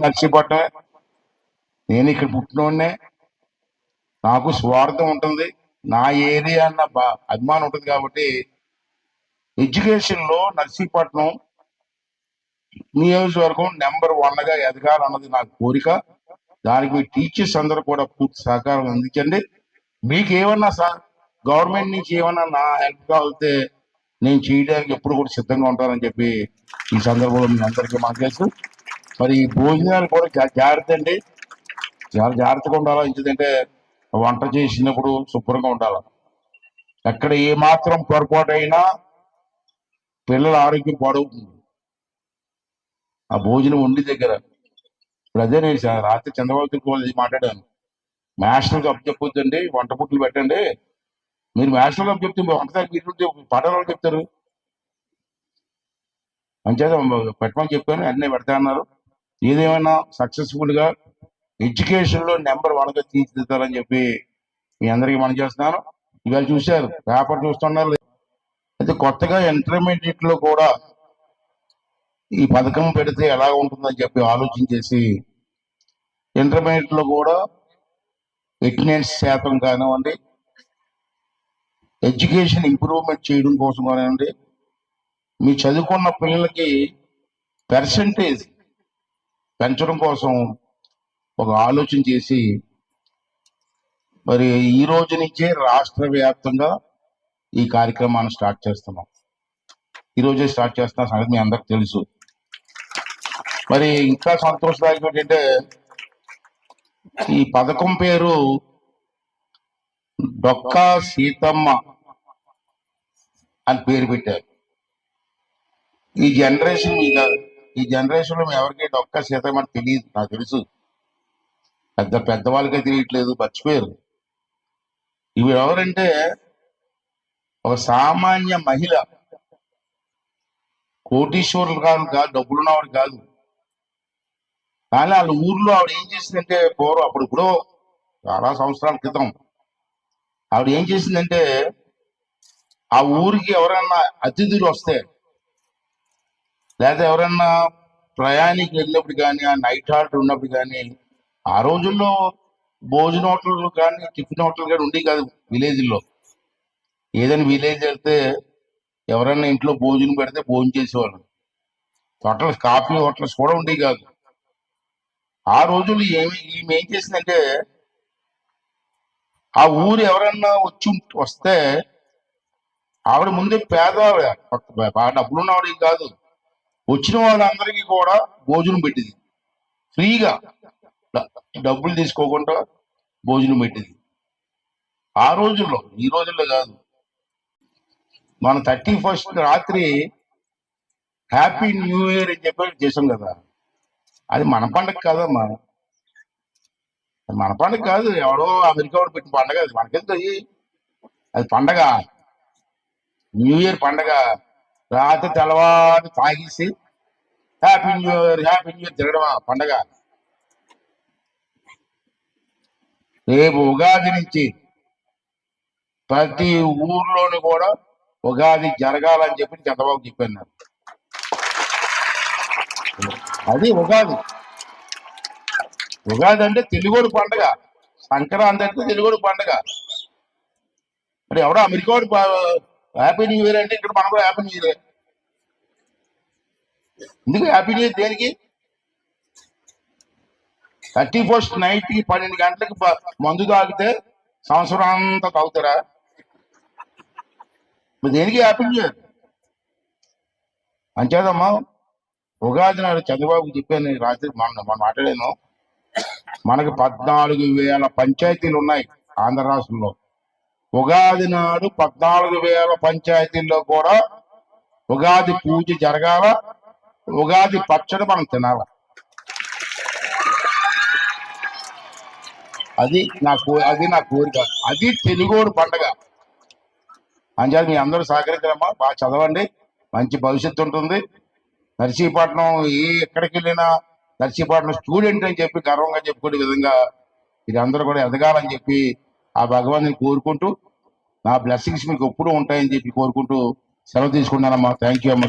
నర్సీపట్నమే నేను ఇక్కడ పుట్టినోడ్నే. నాకు స్వార్థం ఉంటుంది. నా ఏరియా అన్న బా- అభిమానం ఉంటుంది కాబట్టి ఎడ్యుకేషన్లో నర్సీపట్నం నియోజకవర్గం నెంబర్ వన్గా ఎదగాలన్నది నా కోరిక. దానికి మీ టీచర్స్ అందరూ కూడా పూర్తి సహకారం అందించండి. మీకు ఏమన్నా సార్ గవర్నమెంట్ నుంచి ఏమన్నా నా హెల్ప్ కావాలితే నేను చేయడానికి ఎప్పుడు కూడా సిద్ధంగా ఉంటానని చెప్పి ఈ సందర్భంలో మీ అందరికీ మాట్లాడుతూ మరి ఈ భోజనాలు కూడా జాగ్రత్త అండి. చాలా జాగ్రత్తగా ఉండాలి? ఎందుకంటే వంట చేసినప్పుడు శుభ్రంగా ఉండాలి? ఎక్కడ ఏ మాత్రం పొరపాటు అయినా పిల్లల ఆరోగ్యం పాడవుతుంది. ఆ భోజనం వండి దగ్గర. ఇప్పుడు అదే నేను రాత్రి చంద్రబాబు నాయుడు మాట్లాడాను. మాస్టర్కి అప్పు చెప్పొద్దండి వంట పుట్లు పెట్టండి. మీరు మాస్టర్కి అప్పు చెప్తే వంట దగ్గర మీరు పాఠాలు చెప్తారు? అంచేత పెట్టమని చెప్పాను అన్నీ పెడతా అన్నారు. ఏదేమైనా సక్సెస్ఫుల్గా ఎడ్యుకేషన్లో నెంబర్ వన్గా తీర్చిదిద్దాలని చెప్పి మీ అందరికీ మనం చేస్తున్నాను. ఇవాళ చూశారు పేపర్ చూస్తున్నారు. అయితే కొత్తగా ఇంటర్మీడియట్లో కూడా ఈ పథకం పెడితే ఎలా ఉంటుందని చెప్పి ఆలోచించేసి ఇంటర్మీడియట్లో కూడా అటెండెన్స్ శాతం కానివ్వండి ఎడ్యుకేషన్ ఇంప్రూవ్మెంట్ చేయడం కోసం కానివ్వండి మీ చదువుకున్న పిల్లలకి పర్సంటేజ్ పెంచడం కోసం ఒక ఆలోచన చేసి మరి ఈ రోజు నుంచే రాష్ట్ర వ్యాప్తంగా ఈ కార్యక్రమాన్ని స్టార్ట్ చేస్తున్నాం. ఈ రోజే స్టార్ట్ చేస్తున్న సంగతి మీ అందరికి తెలుసు. మరి ఇంకా సంతోషదాయకం ఏంటంటే ఈ పథకం పేరు డొక్కా సీతమ్మ అని పేరు పెట్టారు. ఈ జనరేషన్ మీద ఈ జనరేషన్లో ఎవరికి డొక్కా శాతం అని తెలియదు నాకు తెలుసు. పెద్ద పెద్దవాళ్ళకే తెలియట్లేదు మర్చిపోయారు. ఇవి ఎవరంటే ఒక సామాన్య మహిళ. కోటీశ్వరులు కాదు కాదు డబ్బులున్నవాడు కాదు. కానీ వాళ్ళ ఊర్లో ఆవిడ ఏం చేసిందంటే పూర్వం అప్పుడు ఇప్పుడు చాలా సంవత్సరాల క్రితం ఆవిడ ఏం చేసిందంటే ఆ ఊరికి ఎవరైనా అతిథులు వస్తే లేదా ఎవరన్నా ప్రయాణికి వెళ్ళినప్పుడు కానీ ఆ నైట్ హాల్ట్ ఉన్నప్పుడు కానీ ఆ రోజుల్లో భోజన హోటళ్ళు కానీ టిఫిన్ హోటల్ కానీ ఉండేవి కాదు విలేజ్లో. ఏదైనా విలేజ్ వెళ్తే ఎవరైనా ఇంట్లో భోజనం పెడితే భోజనం చేసేవాళ్ళు. హోటల్స్ కాఫీ హోటల్స్ కూడా ఉండేవి కాదు. ఆ రోజుల్లో ఏమి ఈమె ఏం చేసిందంటే ఆ ఊరు ఎవరన్నా వచ్చి వస్తే ఆవిడ ముందే పేదవాడ బాగా డబ్బులున్న కాదు. వచ్చిన వాళ్ళందరికీ కూడా భోజనం పెట్టింది. ఫ్రీగా. డబ్బులు తీసుకోకుండా భోజనం పెట్టింది. ఆ రోజుల్లో ఈ రోజుల్లో కాదు. మన థర్టీ ఫస్ట్ రాత్రి హ్యాపీ న్యూ ఇయర్ అని చెప్పి చేసాం కదా. అది మన పండగ కాదమ్మా. మన పండగ కాదు. ఎవడో అమెరికా వాడు పెట్టిన పండగ. అది మనకెందుకు అది పండగ. న్యూ ఇయర్ పండగ. రాత్రి తెల్లవారు తాగేసి happy new year happy new year తిరగడమా పండగ? రేపు ఉగాది నుంచి ప్రతి ఊర్లోని కూడా ఉగాది జరగాలని చెప్పి చంద్రబాబు చెప్పాను అది ఉగాది. ఉగాది అంటే తెలుగుడు పండగ. సంక్రాంతి అంటే తెలుగుడు పండగ. మరి ఎవడో అమెరికా వాడు హ్యాపీ న్యూ ఇయర్ అంటే ఇక్కడ మనం కూడా హ్యాపీ న్యూ ఇయర్ ఎందుకు హ్యాపీ న్యూ ఇయర్ దేనికి? థర్టీ ఫస్ట్ నైట్కి పన్నెండు గంటలకి మందు తాగితే సంవత్సరం అంతా తాగుతారా? మరి దేనికి హ్యాపీ న్యూ ఇయర్ అంచేదమ్మా ఉగాది నాడు చంద్రబాబు చెప్పాను రాత్రి మన మనం మాట్లాడాను. మనకి పద్నాలుగు వేల పంచాయతీలు ఉన్నాయి ఆంధ్ర రాష్ట్రంలో. ఉగాది నాడు పద్నాలుగు వేల పంచాయతీల్లో కూడా ఉగాది పూజ జరగాల. ఉగాది పచ్చడి మనం తినాల. అది నా కో అది నా కోరిక. అది తెలుగోడు పండగ. అంచేది మీ అందరూ సహకరించారమ్మా. బాగా చదవండి. మంచి భవిష్యత్తు ఉంటుంది. నర్సీపట్నం ఏ ఎక్కడికి వెళ్ళినా నర్సీపట్నం స్టూడెంట్ అని చెప్పి గర్వంగా చెప్పుకునే విధంగా ఇది అందరూ కూడా ఎదగాలని చెప్పి ఆ భగవాన్ని కోరుకుంటూ నా బ్లెస్సింగ్స్ మీకు ఎప్పుడూ ఉంటాయని చెప్పి కోరుకుంటూ సెలవు తీసుకున్నానమ్మా థ్యాంక్ యూ అమ్మా.